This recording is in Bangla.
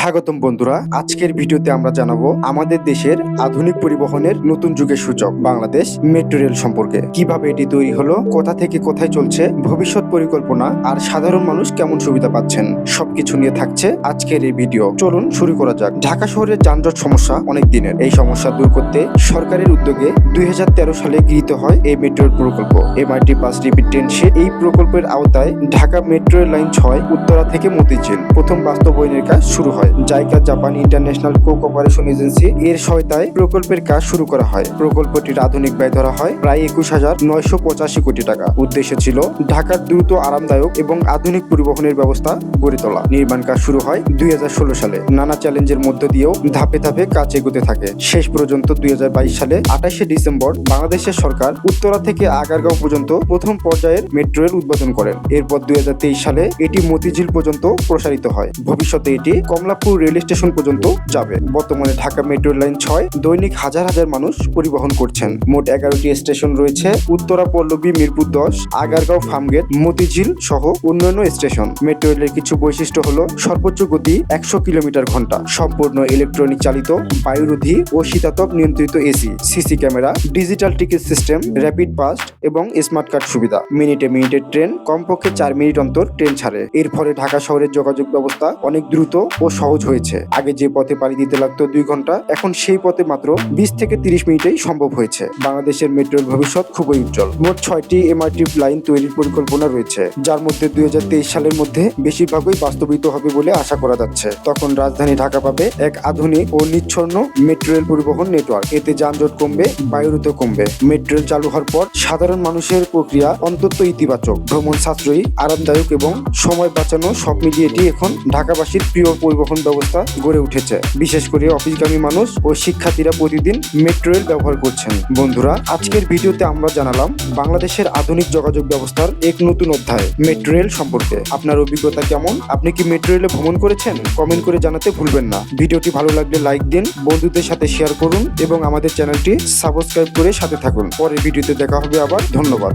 স্বাগতম বন্ধুরা। আজকের ভিডিওতে আমরা জানাব আমাদের দেশের আধুনিক পরিবহনের নতুন যুগের সূচক বাংলাদেশ মেট্রো রেল সম্পর্কে। কীভাবে এটি তৈরি হলো, কোথা থেকে কোথায় চলছে, ভবিষ্যৎ পরিকল্পনা আর সাধারণ মানুষ কেমন সুবিধা পাচ্ছেন, সবকিছু নিয়ে থাকছে আজকের এই ভিডিও। চলুন শুরু করা যাক। ঢাকা শহরের যানজট সমস্যা অনেক দিনের। এই সমস্যা দূর করতে সরকারের উদ্যোগে দুই হাজার তেরো সালে গৃহীত হয় এই মেট্রো রেল প্রকল্প। এমআরটি, বাস, রিপিট ট্রেন এই প্রকল্পের আওতায় ঢাকা মেট্রো রেল লাইন ছয়, উত্তরা থেকে মতিঝিল প্রথম বাস্তবায়নের কাজ শুরু হয়। JICA Japan International cooperation agency, এর সহায়তায় প্রকল্পের কাজ শুরু করা হয়। প্রকল্পটির আধুনিক ব্যয় ধরা হয় প্রায় একুশ হাজার নয়শো পঁচাশি কোটি টাকা। উদ্দেশ্য ছিল ঢাকার দ্রুত আরামদায়ক এবং আধুনিক পরিবহনের ব্যবস্থা গড়ে তোলা। নির্মাণ কাজ শুরু হয় দুই হাজার ষোলো সালে। নানা চ্যালেঞ্জের মধ্য দিয়েও ধাপে ধাপে কাজ এগোতে থাকে। শেষ পর্যন্ত দুই হাজার বাইশ সালে আঠাশে ডিসেম্বর বাংলাদেশের সরকার উত্তরা থেকে আগারগাঁও পর্যন্ত প্রথম পর্যায়ের মেট্রো রেল উদ্বোধন করেন। এরপর দুই হাজার তেইশ সালে এটি মতিঝিল পর্যন্ত প্রসারিত হয়। ভবিষ্যতে এটি কমলাপুর রেল স্টেশন পর্যন্ত যাবে। বর্তমানে ঢাকা মেট্রো লাইন ছয় দৈনিক হাজার হাজার মানুষ পরিবহন করছেন। মোট এগারোটি স্টেশন রয়েছে উত্তরা, পল্লবী, মিরপুর দশ, আগারগাঁও, ফার্মগেট, মতিঝিল সহ অন্যান্য স্টেশন। মেট্রো রেলের কিছু বৈশিষ্ট্য হলো সর্বোচ্চ গতি একশো কিলোমিটার ঘণ্টা, সম্পূর্ণ ইলেকট্রনিক চালিত, বায়ুরোধী ও শীতাতপ নিয়ন্ত্রিত AC, CC camera digital ticket system rapid pass এবং স্মার্ট কার্ড সুবিধা। মিনিটে মিনিটে ট্রেন কমপক্ষে চার মিনিট অন্তর ট্রেন ছাড়ে। এর ফলে ঢাকা শহরের যোগাযোগ ব্যবস্থা অনেক দ্রুত ও সহজ হয়েছে। আগে যে পথে পাড়ি দিতে লাগতো দুই ঘণ্টা, এখন সেই পথে মাত্র বিশ থেকে তিরিশ মিনিটেই সম্ভব হয়েছে। বাংলাদেশের মেট্রোর ভবিষ্যৎ খুবই উজ্জ্বল। মোট ছয়টি এমআরটি লাইন তৈরির পরিকল্পনা রয়েছে, যার মধ্যে দুই হাজার তেইশ সালের মধ্যে বেশিরভাগই বাস্তবিত হবে বলে আশা করা যাচ্ছে। তখন রাজধানী ঢাকা পাবে এক আধুনিক ও নিচ্ছন্ন মেট্রো রেল পরিবহন নেটওয়ার্ক। এতে যানজট কমবে বায়ুরুত কমবে। মেট্রো রেল চালু হওয়ার পর সাধারণ মানুষের প্রক্রিয়া অন্তত ইতিবাচক। ভ্রমণ সাশ্রয়ী, আরামদায়ক এবং সময় বাঁচানো সব মিলিয়ে এটি এখন ঢাকাবাসীর প্রিয় পরিবহন ব্যবস্থা গড়ে উঠেছে। বিশেষ করে অফিসগামী মানুষ ও শিক্ষার্থীরা প্রতিদিন মেট্রো রেল ব্যবহার করছেন। বন্ধুরা, আজকের ভিডিওতে আমরা জানালাম বাংলাদেশের আধুনিক যোগাযোগ ব্যবস্থার এক নতুন অধ্যায়, মেট্রো রেল সম্পর্কে। আপনার অভিজ্ঞতা কেমন? আপনি কি মেট্রো রেলে ভ্রমণ করেছেন? কমেন্ট করে জানাতে ভুলবেন না। ভিডিওটি ভালো লাগলে লাইক দিন, বন্ধুদের সাথে শেয়ার করুন এবং আমাদের চ্যানেলটি সাবস্ক্রাইব করে সাথে থাকুন। পরের ভিডিওতে দেখা হবে আবার। ধন্যবাদ।